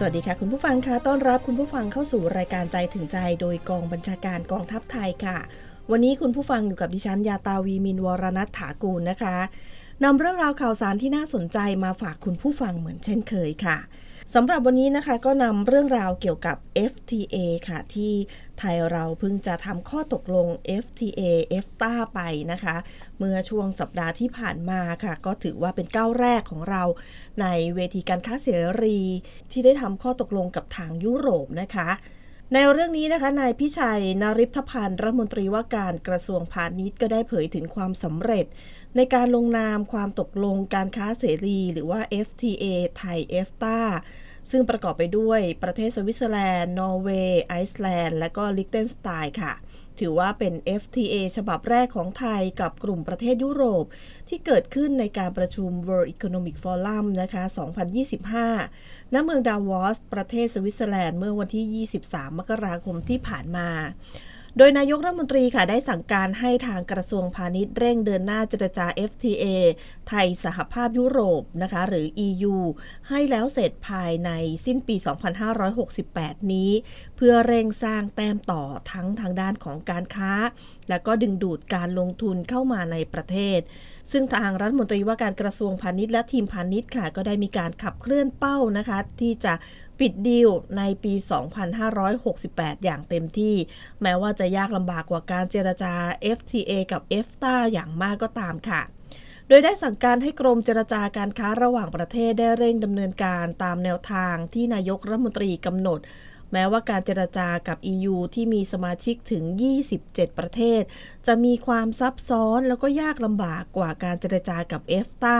สวัสดีค่ะ คุณผู้ฟังคะต้อนรับคุณผู้ฟังเข้าสู่รายการใจถึงใจ โดยกองบัญชาการกองทัพไทยค่ะ วันนี้คุณผู้ฟังอยู่กับดิฉันยาตาวีมินวรณัฐถากูลนะคะนำเรื่องราวข่าวสารที่น่าสนใจมาฝากคุณผู้ฟังเหมือนเช่นเคยค่ะ สำหรับวันนี้นะคะก็นำเรื่องราวเกี่ยวกับ FTA ค่ะที่ไทยเราเพิ่งจะทำข้อตกลง FTA EFTA ไปนะคะ เมื่อช่วงสัปดาห์ที่ผ่านมาค่ะ ก็ถือว่าเป็นก้าวแรกของเราในเวทีการค้าเสรี ที่ได้ทำข้อตกลงกับทางยุโรปนะคะในเรื่องนี้นะคะนายพิชัยนาริพพันธ์รัฐมนตรีว่าการกระทรวงพาณิชย์ก็ได้เผยถึงความสำเร็จ ในการลงนามความตกลงการค้าเสรี หรือว่า FTA ไทย EFTA ซึ่งประกอบไปด้วยประเทศสวิตเซอร์แลนด์ นอร์เวย์ ไอซ์แลนด์ และก็ลิกเทนสไตน์ค่ะ ถือว่าเป็น FTA ฉบับแรกของไทยกับกลุ่มประเทศยุโรป ที่เกิดขึ้นในการประชุม World Economic Forum นะคะ 2025 ณ เมืองดาวอส ประเทศสวิตเซอร์แลนด์ เมื่อวันที่ 23 มกราคมที่ผ่านมา โดยนายกรัฐมนตรีค่ะได้สั่งการให้ทางกระทรวงพาณิชย์เร่งเดินหน้าเจรจา FTA ไทยสหภาพยุโรปนะคะหรือ EU ให้แล้วเสร็จภายในสิ้นปี 2568 นี้ เพื่อเร่งสร้างแต้มต่อทั้งทางด้านของการค้า และก็ดึงดูดการลงทุนเข้ามาในประเทศ ซึ่งทางรัฐมนตรีว่าการกระทรวงพาณิชย์และทีมพาณิชย์ค่ะ ก็ได้มีการขับเคลื่อนเป้านะคะ ที่จะปิดดีลในปี 2568 อย่างเต็มที่ แม้ว่าจะยากลำบากกว่าการเจรจา FTA กับ EFTA อย่างมากก็ตามค่ะโดยได้สั่งการให้กรมเจรจาการค้าระหว่างประเทศได้เร่งดำเนินการตามแนวทางที่นายกรัฐมนตรีกำหนด แม้ว่าการเจรจากับ EU ที่มีสมาชิกถึง 27 ประเทศ จะมีความซับซ้อนแล้วก็ยากลำบากกว่าการเจรจากับเอฟตา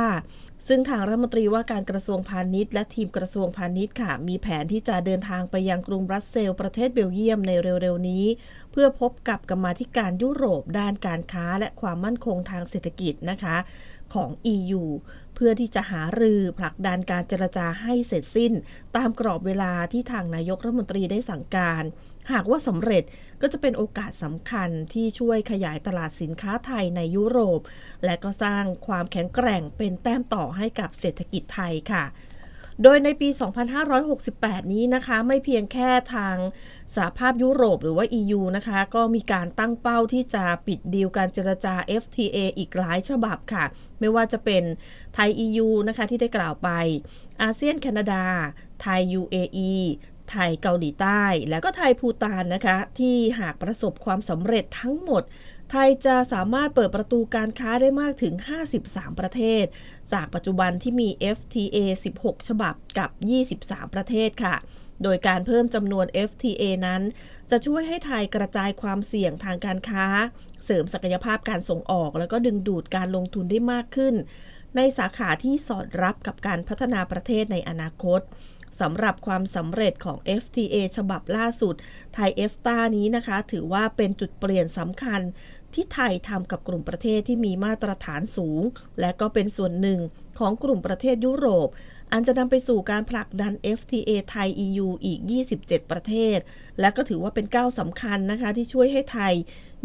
ซึ่งทางรัฐมนตรีว่าการกระทรวงพาณิชย์และทีมกระทรวงพาณิชย์ค่ะ มีแผนที่จะเดินทางไปยังกรุงบรัสเซลส์ประเทศเบลเยียมในเร็วๆนี้ เพื่อพบกับกรรมาธิการยุโรปด้านการค้าและความมั่นคงทางเศรษฐกิจนะคะของ EU เพื่อที่จะหารือผลักดันการเจรจาให้เสร็จสิ้น ตามกรอบเวลาที่ทางนายกรัฐมนตรีได้สั่งการ หากว่าสำเร็จก็จะเป็นโอกาสสำคัญที่ช่วยขยายตลาดสินค้าไทยในยุโรป และก็สร้างความแข็งแกร่งเป็นแต้มต่อให้กับเศรษฐกิจไทยค่ะโดยในปี 2568 นี้นะคะ ไม่เพียงแค่ทางสหภาพยุโรปหรือว่า EU นะคะ ก็มีการตั้งเป้าที่จะปิดดีลการเจรจา FTA อีกหลายฉบับค่ะ ไม่ว่าจะเป็นไทย EU นะคะที่ได้กล่าวไป อาเซียนแคนาดา ไทย UAE ไทยเกาหลีใต้ และก็ไทยภูตานนะคะ ที่หากประสบความสำเร็จทั้งหมด ไทยจะสามารถเปิดประตูการค้าได้มากถึง 53 ประเทศ จากปัจจุบันที่มี FTA 16 ฉบับกับ 23 ประเทศค่ะโดยการเพิ่มจำนวน FTA นั้น จะช่วยให้ไทยกระจายความเสี่ยงทางการค้า เสริมศักยภาพการส่งออก แล้วก็ดึงดูดการลงทุนได้มากขึ้น ในสาขาที่สอดรับกับการพัฒนาประเทศในอนาคต สำหรับความสำเร็จของ FTA ฉบับล่าสุด ไทย EFTA นี้นะคะ ถือว่าเป็นจุดเปลี่ยนสำคัญที่ไทยทำกับกลุ่มประเทศที่มีมาตรฐานสูง และก็เป็นส่วนหนึ่งของกลุ่มประเทศยุโรป อันจะนำไปสู่การผลักดัน FTA ไทย EU อีก 27 ประเทศ และก็ถือว่าเป็นก้าวสำคัญนะคะ ที่ช่วยให้ไทย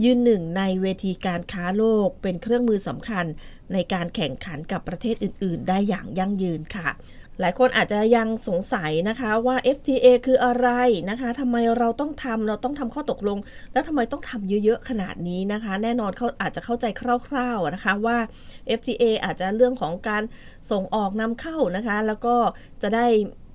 ยืนหนึ่งในเวทีการค้าโลก เป็นเครื่องมือสำคัญในการแข่งขันกับประเทศอื่น ๆ ได้อย่างยั่งยืนค่ะ หลายคนอาจจะยังสงสัยนะคะว่า FTA คืออะไรนะคะทำไมเราต้องทำเราต้องทำข้อตกลง แล้วทำไมต้องทำเยอะๆ ขนาดนี้นะคะ แน่นอนเขาอาจจะเข้าใจคร่าวๆนะคะว่า FTA อาจจะเรื่องของการส่งออกนำเข้านะคะ แล้วก็จะได้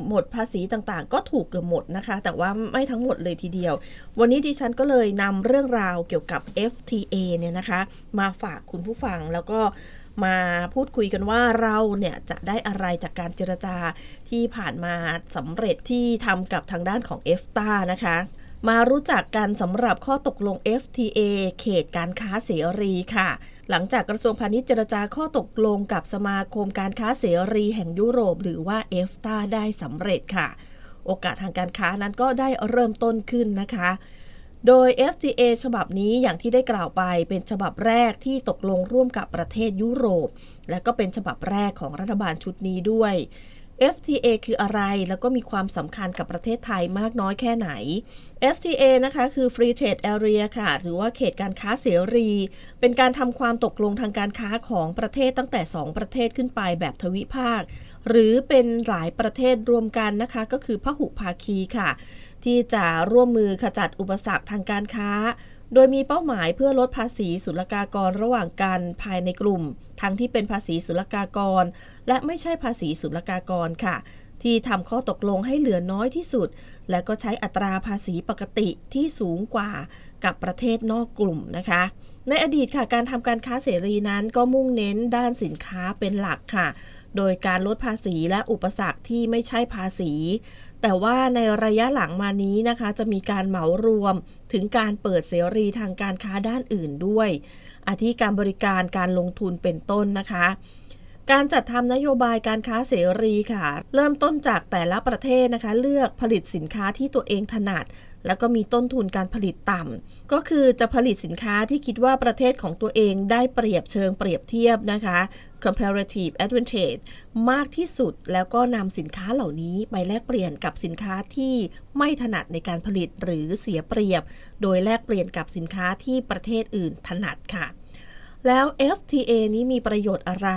หมดภาษีต่างๆ ก็ถูกเกือบหมดนะคะ แต่ว่าไม่ทั้งหมดเลยทีเดียว วันนี้ดิฉันก็เลยนำเรื่องราวเกี่ยวกับ FTA เนี่ยนะคะ มาฝากคุณผู้ฟังแล้วก็ มาพูดคุยกันว่าเราเนี่ยจะได้อะไรจากการเจรจาที่ผ่านมาสำเร็จที่ทำกับทางด้านของ EFTA นะคะมารู้จักกันสำหรับข้อตกลง FTA เขตการค้าเสรีค่ะ หลังจากกระทรวงพาณิชย์เจรจาข้อตกลงกับสมาคมการค้าเสรีแห่งยุโรป หรือว่า EFTA ได้สำเร็จค่ะ โอกาสทางการค้านั้นก็ได้เริ่มต้นขึ้นนะคะ โดย FTA ฉบับนี้อย่างที่ได้กล่าวไปเป็นฉบับแรกที่ตกลงร่วมกับประเทศยุโรป และก็เป็นฉบับแรกของรัฐบาลชุดนี้ด้วย FTA คืออะไรแล้วก็มีความสำคัญกับประเทศไทยมากน้อยแค่ไหน FTA นะคะคือ Free Trade Area ค่ะ หรือว่าเขตการค้าเสรี เป็นการทำความตกลงทางการค้าของประเทศตั้งแต่ 2 ประเทศขึ้นไปแบบทวิภาค หรือเป็นหลายประเทศรวมกันนะคะ ก็คือพหุภาคีค่ะ ที่จะร่วมมือขจัดอุปสรรคทางการค้า โดยมีเป้าหมายเพื่อลดภาษีศุลกากรระหว่างกันภายในกลุ่ม ทั้งที่เป็นภาษีศุลกากร และไม่ใช่ภาษีศุลกากรค่ะ ที่ทำข้อตกลงให้เหลือน้อยที่สุด และก็ใช้อัตราภาษีปกติที่สูงกว่ากับประเทศนอกกลุ่มนะคะ ในอดีตค่ะการทำการค้าเสรีนั้นก็มุ่งเน้นด้านสินค้าเป็นหลักค่ะ โดยการลดภาษีและอุปสรรคที่ไม่ใช่ภาษี แต่ว่าในระยะหลังมานี้นะคะ จะมีการเหมารวมถึงการเปิดเสรีทางการค้าด้านอื่นด้วย อาทิการบริการการลงทุนเป็นต้นนะคะการจัดทำนโยบายการค้าเสรีค่ะ เริ่มต้นจากแต่ละประเทศนะคะ เลือกผลิตสินค้าที่ตัวเองถนัด แล้วก็มีต้นทุนการผลิตต่ำก็คือจะผลิตสินค้าที่คิดว่าประเทศของตัวเองได้เปรียบเชิงเปรียบเทียบนะคะ comparative advantage มากที่สุดแล้วก็นำสินค้าเหล่านี้ไปแลกเปลี่ยนกับสินค้าที่ไม่ถนัดในการผลิตหรือเสียเปรียบ โดยแลกเปลี่ยนกับสินค้าที่ประเทศอื่นถนัดค่ะ แล้ว FTA นี้มีประโยชน์อะไร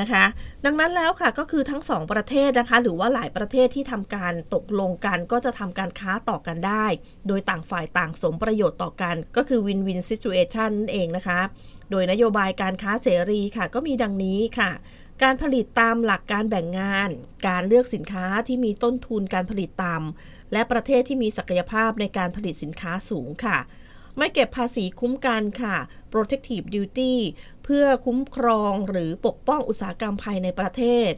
นะคะ ดังนั้นแล้วค่ะก็คือทั้งสองประเทศนะคะ หรือว่าหลายประเทศที่ทำการตกลงกัน ก็จะทำการค้าต่อกันได้ โดยต่างฝ่ายต่างสมประโยชน์ต่อกัน ก็คือ win-win situation นั่นเองนะคะ โดยนโยบายการค้าเสรีค่ะ ก็มีดังนี้ค่ะการผลิตตามหลักการแบ่งงาน การเลือกสินค้าที่มีต้นทุนการผลิตต่ำและประเทศที่มีศักยภาพในการผลิตสินค้าสูงค่ะ ไม่เก็บภาษีคุ้มกันค่ะ protective duty เพื่อคุ้มครองหรือปกป้องอุตสาหกรรมภายในประเทศ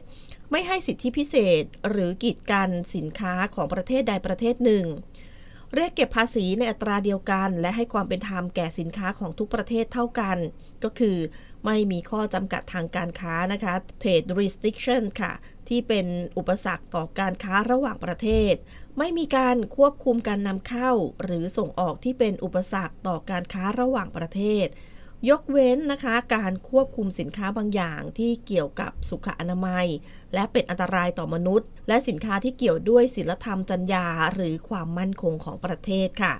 ไม่ให้สิทธิพิเศษหรือกีดกันสินค้าของประเทศใดประเทศหนึ่ง เรียกเก็บภาษีในอัตราเดียวกัน และให้ความเป็นธรรมแก่สินค้าของทุกประเทศเท่ากัน ก็คือไม่มีข้อจำกัดทางการค้านะคะ trade restriction ค่ะ ที่เป็นอุปสรรคต่อการค้าระหว่างประเทศ ไม่มีการควบคุมการนำเข้า หรือส่งออกที่เป็นอุปสรรคต่อการค้าระหว่างประเทศ ยกเว้นนะคะการควบคุมสินค้าบางอย่างที่เกี่ยวกับสุขอนามัย และเป็นอันตรายต่อมนุษย์ และสินค้าที่เกี่ยวด้วยศีลธรรมจรรยาหรือความมั่นคงของประเทศค่ะ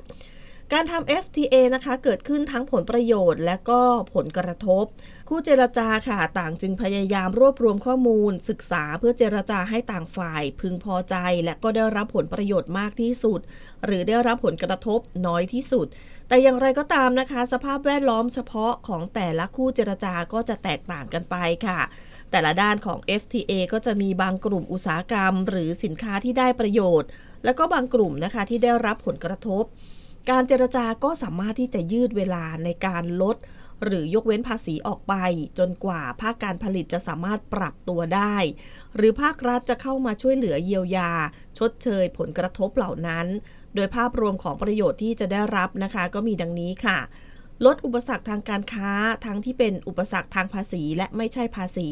การทำ FTA นะคะเกิดขึ้นทั้งผลประโยชน์และก็ผลกระทบ คู่เจรจาค่ะต่างจึงพยายามรวบรวมข้อมูล ศึกษาเพื่อเจรจาให้ต่างฝ่าย พึงพอใจ และก็ได้รับผลประโยชน์มากที่สุด หรือได้รับผลกระทบน้อยที่สุด แต่อย่างไรก็ตามนะคะ สภาพแวดล้อมเฉพาะของแต่ละคู่เจรจาก็จะแตกต่างกันไปค่ะ แต่ละด้านของ FTA ก็จะมีบางกลุ่มอุตสาหกรรม หรือสินค้าที่ได้ประโยชน์ แล้วก็บางกลุ่มนะคะที่ได้รับผลกระทบ การเจรจาก็สามารถที่จะยืดเวลาในการลด หรือยกเว้นภาษีออกไป จนกว่าภาคการผลิตจะสามารถปรับตัวได้ หรือภาครัฐจะเข้ามาช่วยเหลือเยียวยา ชดเชยผลกระทบเหล่านั้น โดยภาพรวมของประโยชน์ที่จะได้รับนะคะ ก็มีดังนี้ค่ะลดอุปสรรคทางการค้า ทั้งที่เป็นอุปสรรคทางภาษีและไม่ใช่ภาษี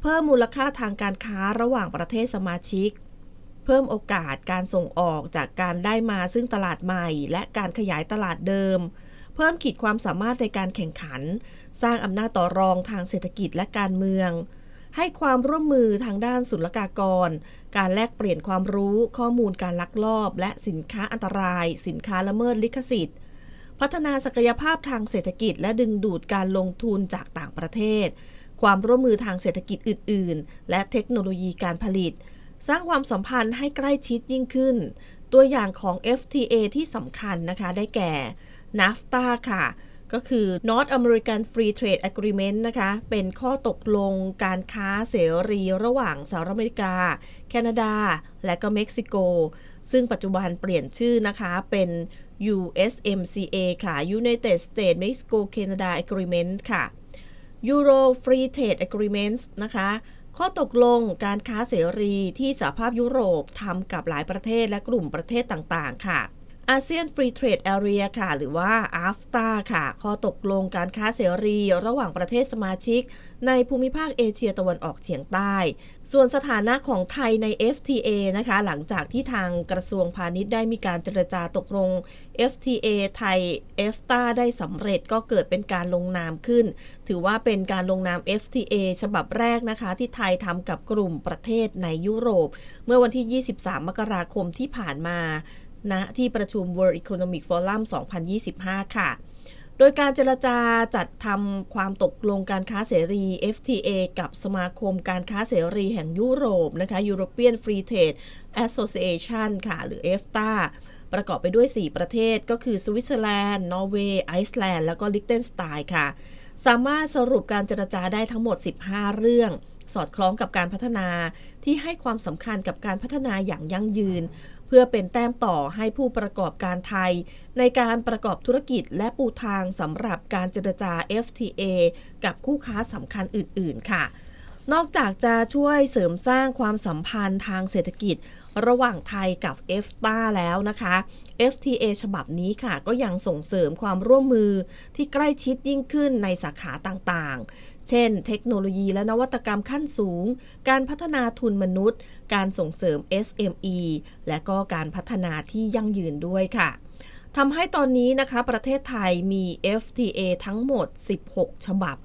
เพิ่มมูลค่าทางการค้าระหว่างประเทศสมาชิก เพิ่มโอกาสการส่งออกจากการได้มาซึ่งตลาดใหม่ และการขยายตลาดเดิม เพิ่มขีดความสามารถในการแข่งขัน สร้างอำนาจต่อรองทางเศรษฐกิจและการเมือง ให้ความร่วมมือทางด้านศุลกากร การแลกเปลี่ยนความรู้ข้อมูลการลักลอบ และสินค้าอันตราย สินค้าละเมิดลิขสิทธิ์ พัฒนาศักยภาพทางเศรษฐกิจ และดึงดูดการลงทุนจากต่างประเทศ ความร่วมมือทางเศรษฐกิจอื่น ๆ และเทคโนโลยีการผลิต สร้างความสัมพันธ์ให้ใกล้ชิดยิ่งขึ้น ตัวอย่างของ FTA ที่สำคัญนะคะได้แก่ NAFTA ค่ะ ก็คือ North American Free Trade Agreement นะคะ เป็นข้อตกลงการค้าเสรีระหว่างสหรัฐอเมริกา แคนาดา และก็เม็กซิโก ซึ่งปัจจุบันเปลี่ยนชื่อนะคะเป็น USMCA ค่ะ United States Mexico Canada Agreement ค่ะ Euro Free Trade Agreements นะคะ ข้อตกลงการค้าเสรีที่สหภาพยุโรปทำกับหลายประเทศและกลุ่มประเทศต่างๆ ค่ะ อาเซียน Free Trade Area ค่ะ หรือว่า AFTA ค่ะ ข้อตกลงการค้าเสรีระหว่างประเทศสมาชิก ในภูมิภาคเอเชียตะวันออกเฉียงใต้ ส่วนสถานะของไทยใน FTA นะคะ หลังจากที่ทางกระทรวงพาณิชย์ได้มีการเจรจาตกลง FTA ไทย EFTA ได้สำเร็จก็เกิดเป็นการลงนามขึ้น ถือว่าเป็นการลงนาม FTA ฉบับแรกนะคะ ที่ไทยทำกับกลุ่มประเทศในยุโรป เมื่อวันที่ 23 มกราคมที่ผ่านมา ณนะที่ประชุม World Economic Forum 2025 ค่ะ โดยการเจรจาจัดทำความตกลงการค้าเสรี FTA กับสมาคมการค้าเสรีแห่งยุโรปนะคะ European Free Trade Association ค่ะ หรือ EFTA ประกอบไปด้วย 4 ประเทศก็คือสวิตเซอร์แลนด์ นอร์เวย์ ไอซ์แลนด์ แล้วก็ลิกเทนสไตน์ค่ะ สามารถสรุปการเจรจาได้ทั้งหมด 15 เรื่อง สอดคล้องกับการพัฒนาที่ให้ความสำคัญกับการพัฒนาอย่างยั่งยืน เพื่อเป็นแต้มต่อให้ผู้ประกอบการไทย ในการประกอบธุรกิจและปูทางสำหรับการเจรจา FTA กับคู่ค้าสำคัญอื่น ๆ ค่ะ นอกจากจะช่วยเสริมสร้างความสัมพันธ์ทางเศรษฐกิจระหว่างไทยกับ EFTA แล้วนะคะ FTA ฉบับนี้ค่ะ ก็ยังส่งเสริมความร่วมมือที่ใกล้ชิดยิ่งขึ้นในสาขาต่างๆ เช่น เทคโนโลยีและนวัตกรรมขั้นสูง การพัฒนาทุนมนุษย์ การส่งเสริม SME และก็การพัฒนาที่ยั่งยืนด้วยค่ะทำให้ตอนนี้นะคะ ประเทศไทยมี FTA ทั้งหมด 16 ฉบับ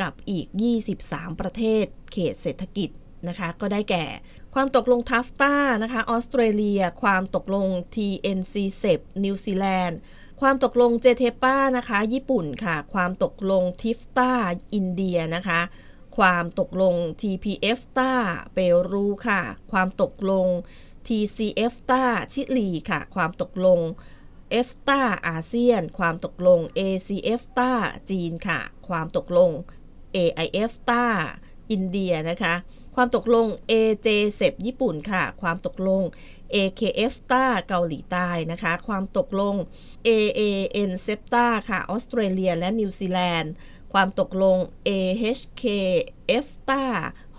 กับอีก 23 ประเทศ เขตเศรษฐกิจนะคะ ก็ได้แก่ ความตกลงทัฟต้านะคะ ออสเตรเลีย ความตกลง TNC-CEP นิวซีแลนด์ ความตกลงเจเทป้านะคะ ญี่ปุ่นค่ะ ความตกลงทิฟต้าอินเดียนะคะ ความตกลง TPF ต้าเปรูค่ะ ความตกลง TCF ต้าชิลีค่ะ ความตกลงเอฟตาอาเซียน ความตกลง ACF ต้าจีนค่ะ ความตกลง AIF ต้า อินเดียนะคะ ความตกลง AJ เซปญี่ปุ่นค่ะ ความตกลง AKF ตาเกาหลีใต้นะคะ ความตกลง AAN เซปตาค่ะออสเตรเลียและนิวซีแลนด์ ความตกลง AHKF ตา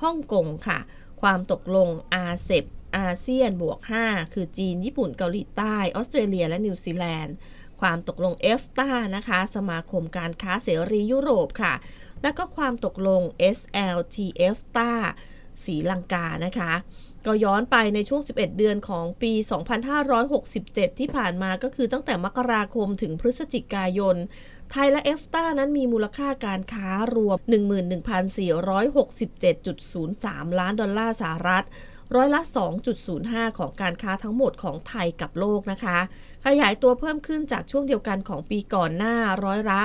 ฮ่องกงค่ะ ความตกลง RCEP อาเซียนบวก 5 คือจีน ญี่ปุ่น เกาหลีใต้ ออสเตรเลีย และนิวซีแลนด์ ความตกลง EFTA นะคะ สมาคมการค้าเสรียุโรปค่ะ และก็ความตกลง SLTFTA สีลังกานะคะ ก็ย้อนไปในช่วง 11 เดือนของปี 2567 ที่ผ่านมาก็คือตั้งแต่มกราคมถึงพฤศจิกายน ไทยและ EFTA นั้นมีมูลค่าการค้ารวม 11,467.03 ล้านดอลลาร์สหรัฐ ร้อยละ 2.05 ของการค้าทั้งหมดของไทยกับโลกนะคะ ขยายตัวเพิ่มขึ้นจากช่วงเดียวกันของปีก่อนหน้าร้อยละ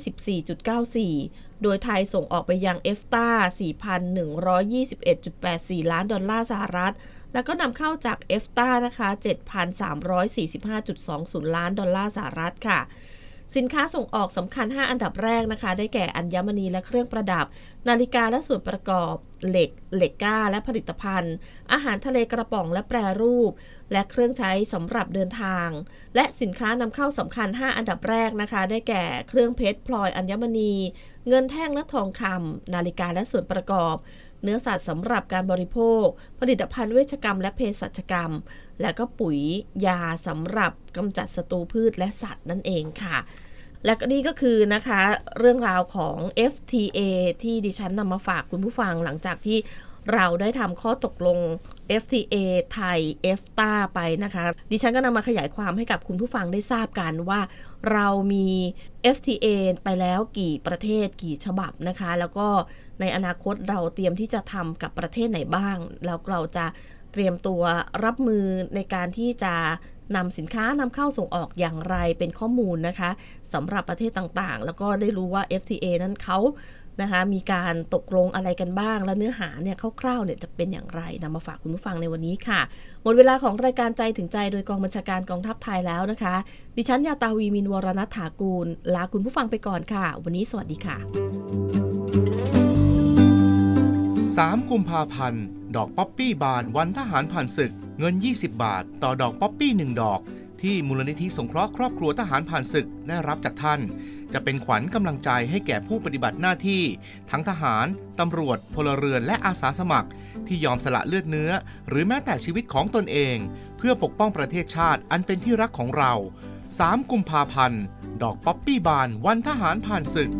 24.94 โดยไทยส่งออกไปยังเอฟตา4,121.84 ล้านดอลลาร์สหรัฐ แล้วก็นำเข้าจากเอฟตานะคะ 7,345.20 ล้านดอลลาร์สหรัฐค่ะสินค้าส่งออกสำคัญ 5 อันดับแรกนะคะ ได้แก่อัญมณีและเครื่องประดับ นาฬิกาและส่วนประกอบ เหล็ก เหล็กก้า และผลิตภัณฑ์ อาหารทะเลกระป๋องและแปรรูป และเครื่องใช้สำหรับเดินทาง และสินค้านำเข้าสำคัญ 5 อันดับแรกนะคะ ได้แก่เครื่องเพชรพลอยอัญมณี เงินแท่งและทองคำนาฬิกาและส่วนประกอบ เนื้อสัตว์สำหรับการบริโภค ผลิตภัณฑ์เวชกรรม และเภสัชกรรม และก็ปุ๋ยยาสำหรับกำจัดศัตรูพืชและสัตว์นั่นเองค่ะ และก็นี่ก็คือนะคะเรื่องราวของ FTA ที่ดิฉันนำมาฝากคุณผู้ฟังหลังจากที่เราได้ทำข้อตกลง FTA ไทย EFTA ไปนะคะ ดิฉันก็นำมาขยายความให้กับคุณผู้ฟังได้ทราบกันว่า เรามี FTA ไปแล้วกี่ประเทศกี่ฉบับนะคะ แล้วก็ในอนาคตเราเตรียมที่จะทำกับประเทศไหนบ้าง แล้วเราจะ เตรียมตัวรับมือในการที่จะนำสินค้านำเข้าส่งออกอย่างไรเป็นข้อมูลนะคะสำหรับประเทศต่างๆ แล้วก็ได้รู้ว่า FTA นั้นเขานะคะมีการตกลงอะไรกันบ้าง และเนื้อหาเนี่ยคร่าวๆเนี่ยจะเป็นอย่างไรนำมาฝากคุณผู้ฟังในวันนี้ค่ะ หมดเวลาของรายการใจถึงใจโดยกองบัญชาการกองทัพไทยแล้วนะคะ ดิฉันยาตาวีมินวรณัฐถากูล ลาคุณผู้ฟังไปก่อนค่ะ วันนี้สวัสดีค่ะ 3 กุมภาพันธ์ ดอกป๊อปปี้บานวันทหารผ่านศึก เงิน 20 บาท ต่อดอกป๊อปปี้ 1 ดอก ที่มูลนิธิสงเคราะห์ครอบครัวทหารผ่านศึกได้รับจากท่าน จะเป็นขวัญกำลังใจให้แก่ผู้ปฏิบัติหน้าที่ ทั้งทหารตำรวจ พลเรือนและอาสาสมัคร ที่ยอมสละเลือดเนื้อ หรือแม้แต่ชีวิตของตนเอง เพื่อปกป้องประเทศชาติอันเป็นที่รักของเรา 3 กุมภาพันธ์ ดอกป๊อปปี้บานวันทหารผ่านศึก